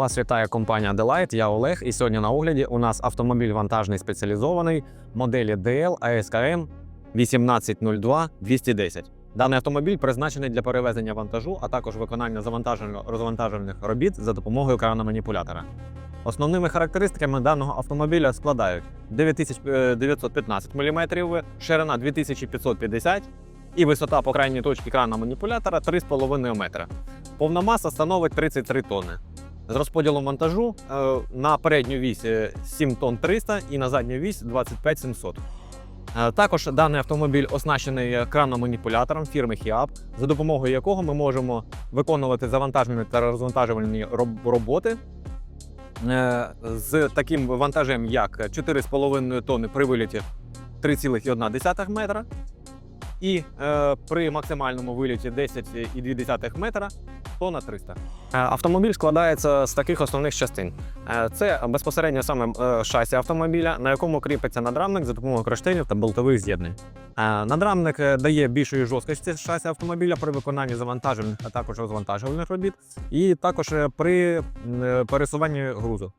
Вас вітає компанія Delight, я Олег, і сьогодні на огляді у нас автомобіль вантажний спеціалізований моделі DL ASKM 1802 210. Даний автомобіль призначений для перевезення вантажу, а також виконання завантажено-розвантажувальних робіт за допомогою крана-маніпулятора. Основними характеристиками даного автомобіля складають 9915 мм, ширина 2550 і висота по крайній точці крана маніпулятора 3,5 метра. Повна маса становить 33 тонни. З розподілом вантажу е, на передню вісь е, 7 тонн 300 і на задню вісь 25 700. Е, Також даний автомобіль оснащений краном-маніпулятором фірми HIAB, за допомогою якого ми можемо виконувати завантажені та розвантажувальні роботи е, з таким вантажем, як 4,5 тонни при виліті 3,1 метра, і е, при максимальному виліті 10,2 метра тонна 300. Е, Автомобіль складається з таких основних частин. Е, Це безпосередньо саме е, шасі автомобіля, на якому кріпиться надрамник за допомогою кронштейнів та болтових з'єднань. Е, Надрамник дає більшої жорсткості шасі автомобіля при виконанні завантажувальних, а також розвантажувальних робіт, і також при пересуванні грузу.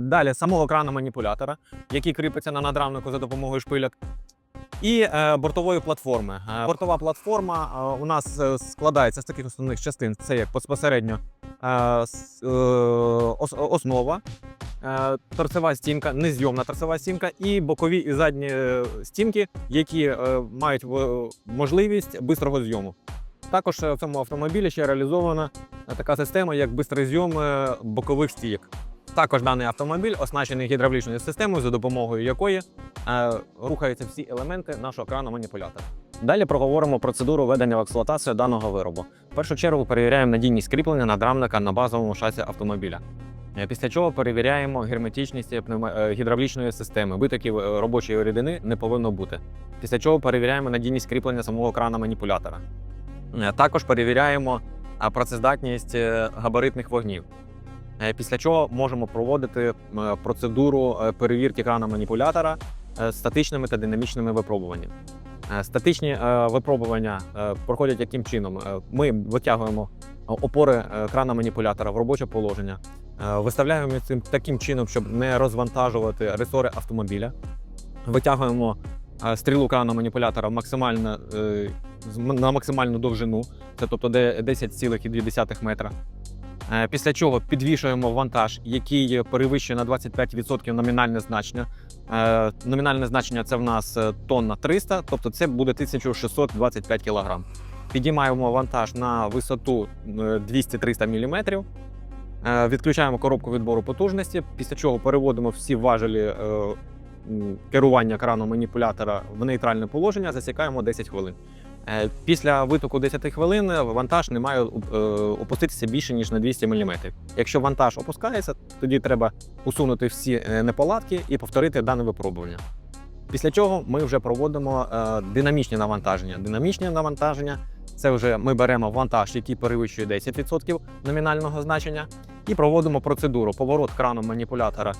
Далі самого крана маніпулятора, який кріпиться на надрамнику за допомогою шпиляк. І е, бортової платформи. Е, бортова платформа е, у нас складається з таких основних частин: це як безпосередньо ос- основа, торцева стінка, незйомна торцева стінка, і бокові і задні стінки, які мають можливість бистрого зйому. Також в цьому автомобілі ще реалізована така система, як бистрий зйом бокових стійок. Також даний автомобіль оснащений гідравлічною системою, за допомогою якої е, рухаються всі елементи нашого крану маніпулятора. Далі проговоримо процедуру введення в експлуатацію даного виробу. В першу чергу перевіряємо надійність кріплення надрамника на базовому шасі автомобіля. Е, Після чого перевіряємо герметичність е, гідравлічної системи. Витоків е, робочої рідини не повинно бути. Після чого перевіряємо надійність кріплення самого крана маніпулятора. Е, Також перевіряємо працездатність е, габаритних вогнів. Е, Після чого можемо проводити е, процедуру е, перевірки крана маніпулятора статичними та динамічними випробуваннями. Статичні випробування проходять яким чином? Ми витягуємо опори крана маніпулятора в робоче положення, виставляємо цим таким чином, щоб не розвантажувати ресори автомобіля. Витягуємо стрілу крана маніпулятора максимально, на максимальну довжину, це тобто 10,2 метра. Е, Після чого підвішуємо вантаж, який перевищує на 25% номінальне значення. Е, Номінальне значення це в нас е, тонна 300, тобто це буде 1625 кг. Підіймаємо вантаж на висоту е, 200-300 мм. Відключаємо коробку відбору потужності, після чого переводимо всі важелі керування краном маніпулятора в нейтральне положення, засікаємо 10 хвилин. Е, Після витоку 10 хвилин вантаж не має е, опуститися більше ніж на 200 мм. Якщо вантаж опускається, тоді треба усунути всі е, неполадки і повторити дане випробування. Після чого ми вже проводимо е, динамічні навантаження. Динамічні навантаження це вже ми беремо вантаж, який перевищує 10% номінального значення, і проводимо процедуру поворот краном маніпулятора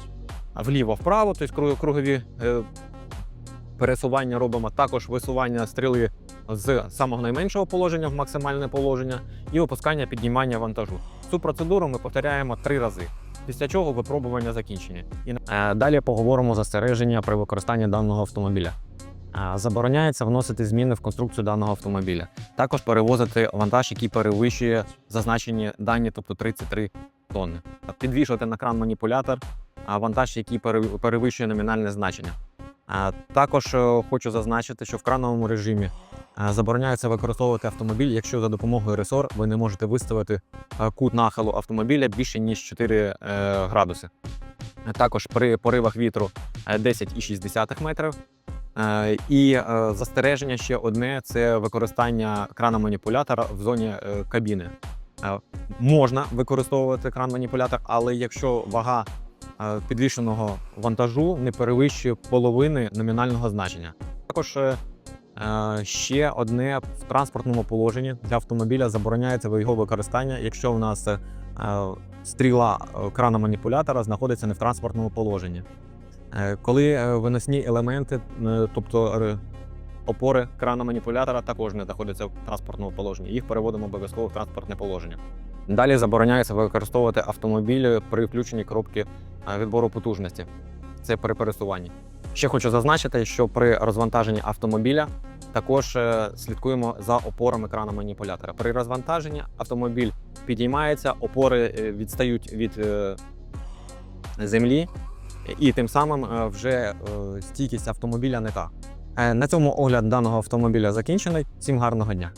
вліво-вправо, тобто кругові е, пересування робимо, також висування стріли з самого найменшого положення в максимальне положення і опускання піднімання вантажу. Цю процедуру ми повторяємо три рази. Після чого випробування закінчені. І е, далі поговоримо застереження при використанні даного автомобіля. Е, Забороняється вносити зміни в конструкцію даного автомобіля. Також перевозити вантаж, який перевищує зазначені дані, тобто 33 тонни. Підвішувати на кран маніпулятор, а вантаж, який перевищує номінальне значення. Також е, хочу зазначити, що в крановому режимі е, забороняється використовувати автомобіль, якщо за допомогою ресор ви не можете виставити е, кут нахилу автомобіля більше ніж 4 е, градуси. Також при поривах вітру е, 10,6 метрів. І застереження ще одне це використання крана маніпулятора в зоні кабіни. Можна використовувати кран маніпулятор, але якщо вага е, підвішеного вантажу не перевищує половини номінального значення. Також е, е, ще одне в транспортному положенні для автомобіля забороняється його використання, якщо у нас стріла крана маніпулятора знаходиться не в транспортному положенні. Коли виносні елементи, тобто опори крана маніпулятора, також не знаходяться в транспортному положенні. Їх переводимо обов'язково в транспортне положення. Далі забороняється використовувати автомобіль при включенні коробки е, відбору потужності. Це при пересуванні. Ще хочу зазначити, що при розвантаженні автомобіля також е, слідкуємо за опорами крана маніпулятора. При розвантаженні автомобіль підіймається, опори е, відстають від землі, і тим самим вже стійкість автомобіля не та. На цьому огляд даного автомобіля закінчений. Всім гарного дня!